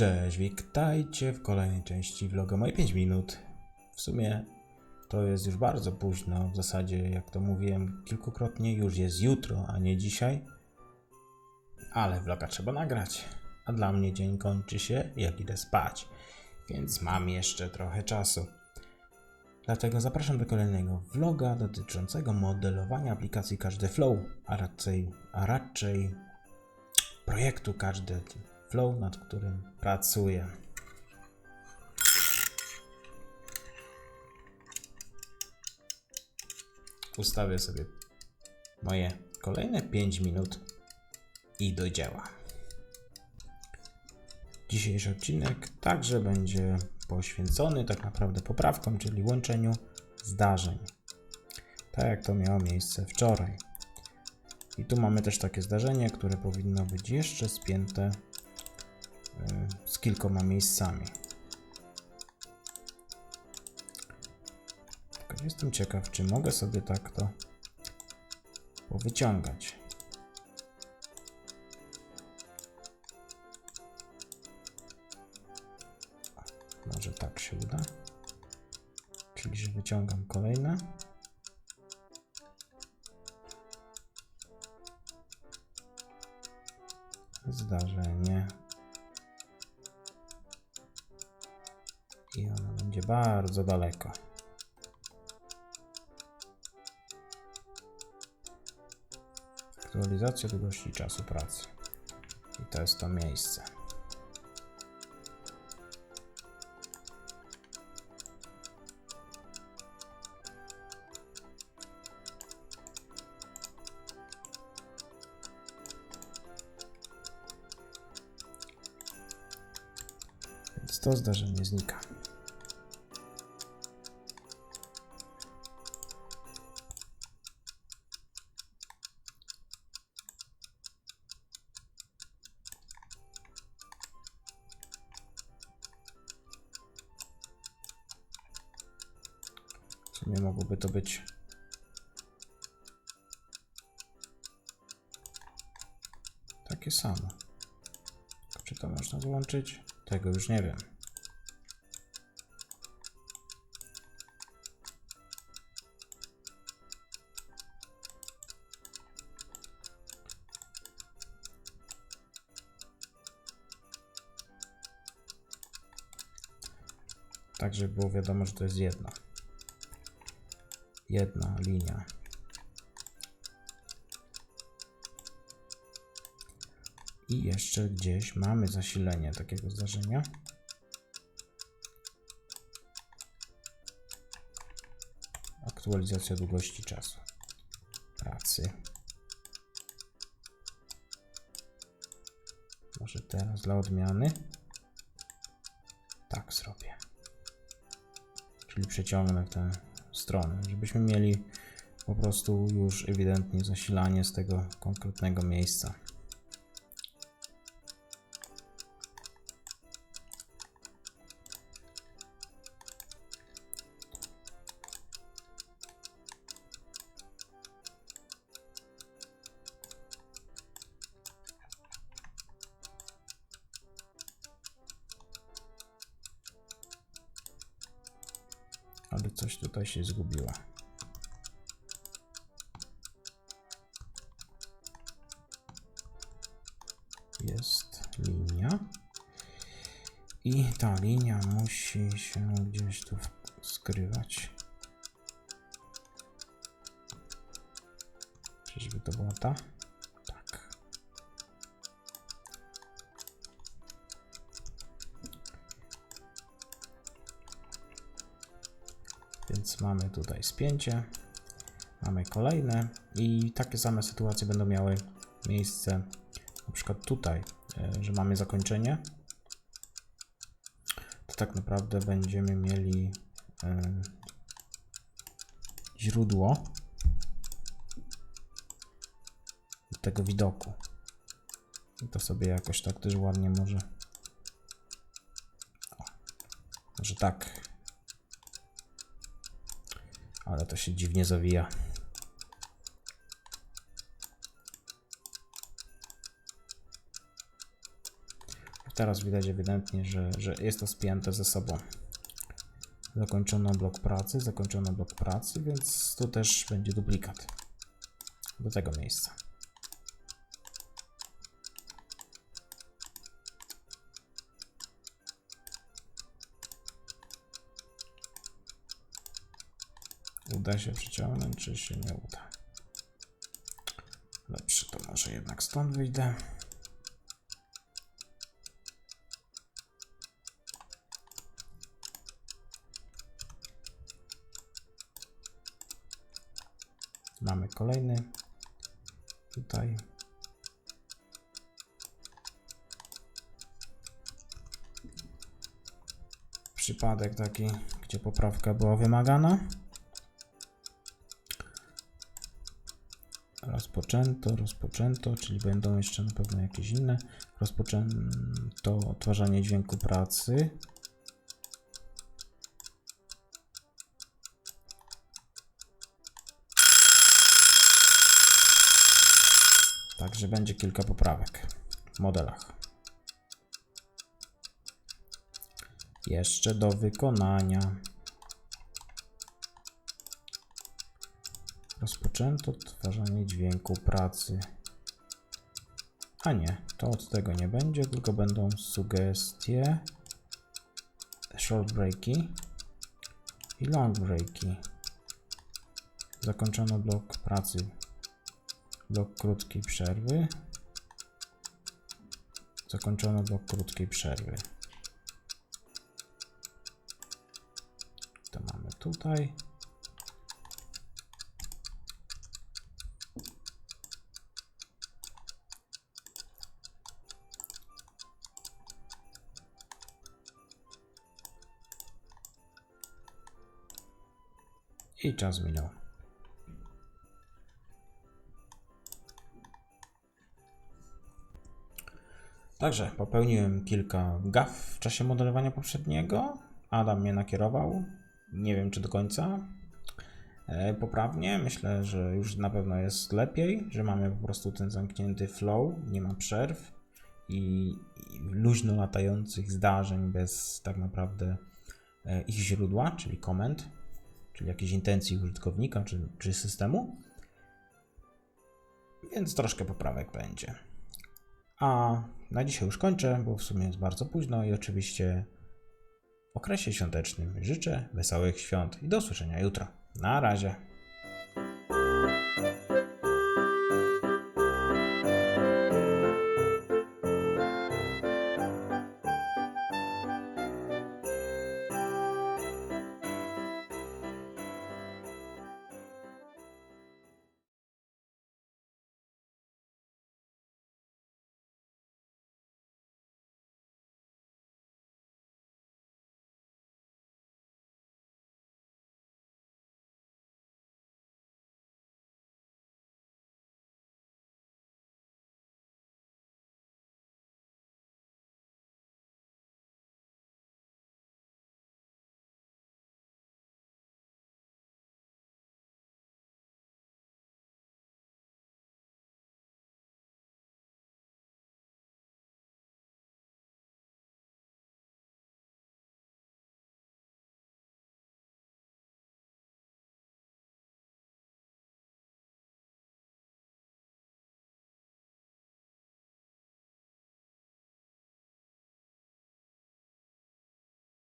Cześć, witajcie w kolejnej części vloga Moje 5 minut. W sumie to jest już bardzo późno, w zasadzie jak to mówiłem kilkukrotnie, już jest jutro, a nie dzisiaj. Ale vloga trzeba nagrać, a dla mnie dzień kończy się jak idę spać, więc mam jeszcze trochę czasu. Dlatego zapraszam do kolejnego vloga dotyczącego modelowania aplikacji Każdy Flow, a raczej, a raczej projektu Każdy Flow, nad którym pracuję. Ustawię sobie moje kolejne 5 minut i do dzieła. Dzisiejszy odcinek także będzie poświęcony tak naprawdę poprawkom, czyli łączeniu zdarzeń. Tak jak to miało miejsce wczoraj. I tu mamy też takie zdarzenie, które powinno być jeszcze spięte kilkoma miejscami. Jestem ciekaw, czy mogę sobie tak to powyciągać. Może tak się uda. Czyli, że wyciągam kolejne. Zdarzenie. Będzie bardzo daleko. Aktualizacja długości czasu pracy. I to jest to miejsce. Więc to zdarzenie znika. Sumie mogłoby to być takie samo. Czy to można złączyć? Tego już nie wiem. Tak, żeby było wiadomo, że to jest jedna. Jedna linia. I jeszcze gdzieś mamy zasilenie takiego zdarzenia. Aktualizacja długości czasu pracy. Może teraz dla odmiany. Tak zrobię. Czyli przeciągnę w tę stronę, żebyśmy mieli po prostu już ewidentnie zasilanie z tego konkretnego miejsca. Tutaj się zgubiło. Jest linia. I ta linia musi się gdzieś tu skrywać. Czyżby to była ta? Więc mamy tutaj spięcie, mamy kolejne i takie same sytuacje będą miały miejsce na przykład tutaj, e, że mamy zakończenie. To tak naprawdę będziemy mieli e, źródło tego widoku. I to sobie jakoś tak też ładnie może. O, może tak ale to się dziwnie zawija. Teraz widać ewidentnie, że, że jest to spięte ze sobą. Zakończono blok pracy, zakończono blok pracy, więc tu też będzie duplikat do tego miejsca. Uda się przyciągnąć, czy się nie uda? Dobrze, to może jednak stąd wyjdę. Mamy kolejny. Tutaj. Przypadek taki, gdzie poprawka była wymagana. Rozpoczęto, rozpoczęto, czyli będą jeszcze na pewno jakieś inne. Rozpoczęto odtwarzanie dźwięku pracy. Także będzie kilka poprawek w modelach. Jeszcze do wykonania. Rozpoczęto odtwarzanie dźwięku pracy. A nie, to od tego nie będzie, tylko będą sugestie, short breaki i long breaki. Zakończono blok pracy blok krótkiej przerwy. Zakończono blok krótkiej przerwy. To mamy tutaj. I czas minął. Także popełniłem kilka gaf w czasie modelowania poprzedniego. Adam mnie nakierował. Nie wiem, czy do końca e, poprawnie. Myślę, że już na pewno jest lepiej, że mamy po prostu ten zamknięty flow, nie ma przerw i, i luźno latających zdarzeń bez tak naprawdę e, ich źródła, czyli komend, czyli jakiejś intencji użytkownika czy, czy systemu. Więc troszkę poprawek będzie. A na dzisiaj już kończę, bo w sumie jest bardzo późno i oczywiście w okresie świątecznym życzę wesołych świąt i do usłyszenia jutro. Na razie.